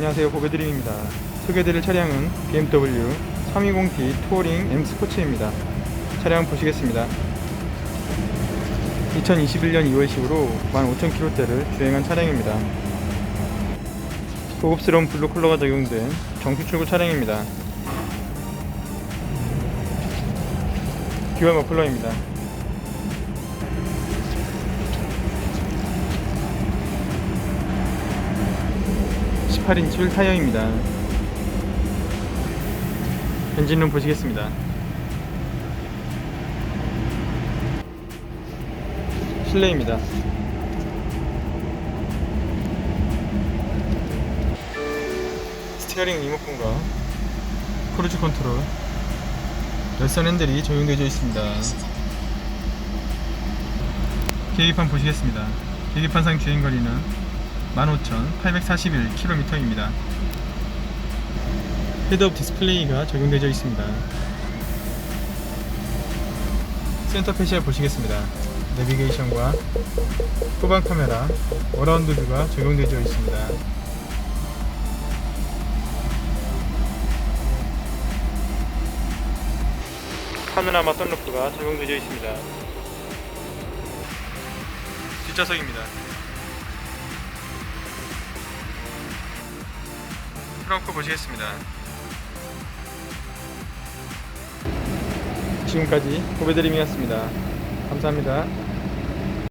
안녕하세요. 호베드림입니다. 소개해드릴 차량은 BMW 320D 투어링 M 스포츠입니다. 차량 보시겠습니다. 2021년 2월식으로 15,000km대를 주행한 차량입니다. 고급스러운 블루 컬러가 적용된 정식 출고 차량입니다. 듀얼 머플러입니다 18인치 휠 타이어입니다. 엔진룸 보시겠습니다. 실내입니다. 스티어링 리모컨과 크루즈 컨트롤, 열선 핸들이 적용되어 있습니다. 계기판 보시겠습니다. 계기판상 주행거리는 15,841km입니다. 헤드업 디스플레이가 적용되어 있습니다. 센터 패시아 보시겠습니다. 내비게이션과 후방 카메라, 어라운드 뷰가 적용되어 있습니다. 파노라마 썬루프가 적용되어 있습니다. 뒷좌석입니다. 트렁크 보시겠습니다. 지금까지 고배드림이었습니다. 감사합니다.